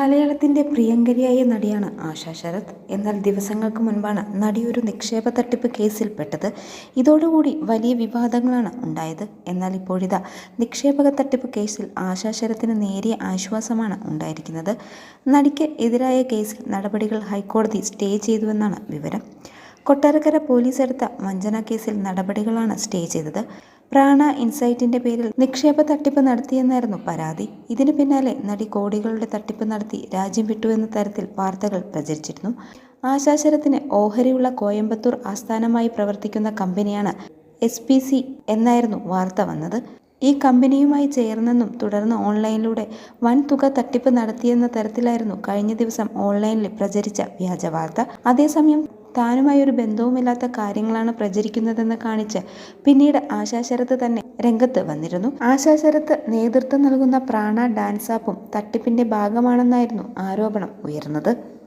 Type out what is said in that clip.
മലയാളത്തിന്റെ പ്രിയങ്കരിയായ നടിയാണ് ആശാ ശരത്. എന്നാൽ ദിവസങ്ങൾക്ക് മുൻപാണ് നടി ഒരു നിക്ഷേപ തട്ടിപ്പ് കേസിൽപ്പെട്ടത്. ഇതോടുകൂടി വലിയ വിവാദങ്ങളാണ് ഉണ്ടായത്. എന്നാൽ ഇപ്പോഴിതാ നിക്ഷേപക തട്ടിപ്പ് കേസിൽ ആശാ ശരത്തിന് നേരിയ ആശ്വാസമാണ് ഉണ്ടായിരിക്കുന്നത്. നടിക്ക് എതിരായ കേസിൽ നടപടികൾ ഹൈക്കോടതി സ്റ്റേ ചെയ്തുവെന്നാണ് വിവരം. കൊട്ടാരക്കര പോലീസ് എടുത്ത വഞ്ചന കേസിൽ നടപടികളാണ് സ്റ്റേ ചെയ്തത്. പ്രാണ ഇൻസൈറ്റിന്റെ പേരിൽ നിക്ഷേപ തട്ടിപ്പ് നടത്തിയെന്നായിരുന്നു പരാതി. ഇതിനു പിന്നാലെ നടി കോടികളുടെ തട്ടിപ്പ് നടത്തി രാജ്യം വിട്ടുവെന്ന തരത്തിൽ വാർത്തകൾ പ്രചരിച്ചിരുന്നു. ആശാശരത്തിന് ഓഹരിയുള്ള കോയമ്പത്തൂർ ആസ്ഥാനമായി പ്രവർത്തിക്കുന്ന കമ്പനിയാണ് എസ് പി സി എന്നായിരുന്നു വാർത്ത വന്നത്. ഈ കമ്പനിയുമായി ചേർന്നെന്നും തുടർന്ന് ഓൺലൈനിലൂടെ വൻ തുക തട്ടിപ്പ് നടത്തിയെന്ന തരത്തിലായിരുന്നു കഴിഞ്ഞ ദിവസം ഓൺലൈനിൽ പ്രചരിച്ച വ്യാജ വാർത്ത അതേസമയം താനുമായി ഒരു ബന്ധവുമില്ലാത്ത കാര്യങ്ങളാണ് പ്രചരിക്കുന്നതെന്ന് കാണിച്ച് പിന്നീട് ആശാശരത്ത് തന്നെ രംഗത്ത് വന്നിരുന്നു. ആശാശരത്ത് നേതൃത്വം നൽകുന്ന പ്രാണ ഡാൻസ് ആപ്പും തട്ടിപ്പിന്റെ ഭാഗമാണെന്നായിരുന്നു ആരോപണം ഉയർന്നത്.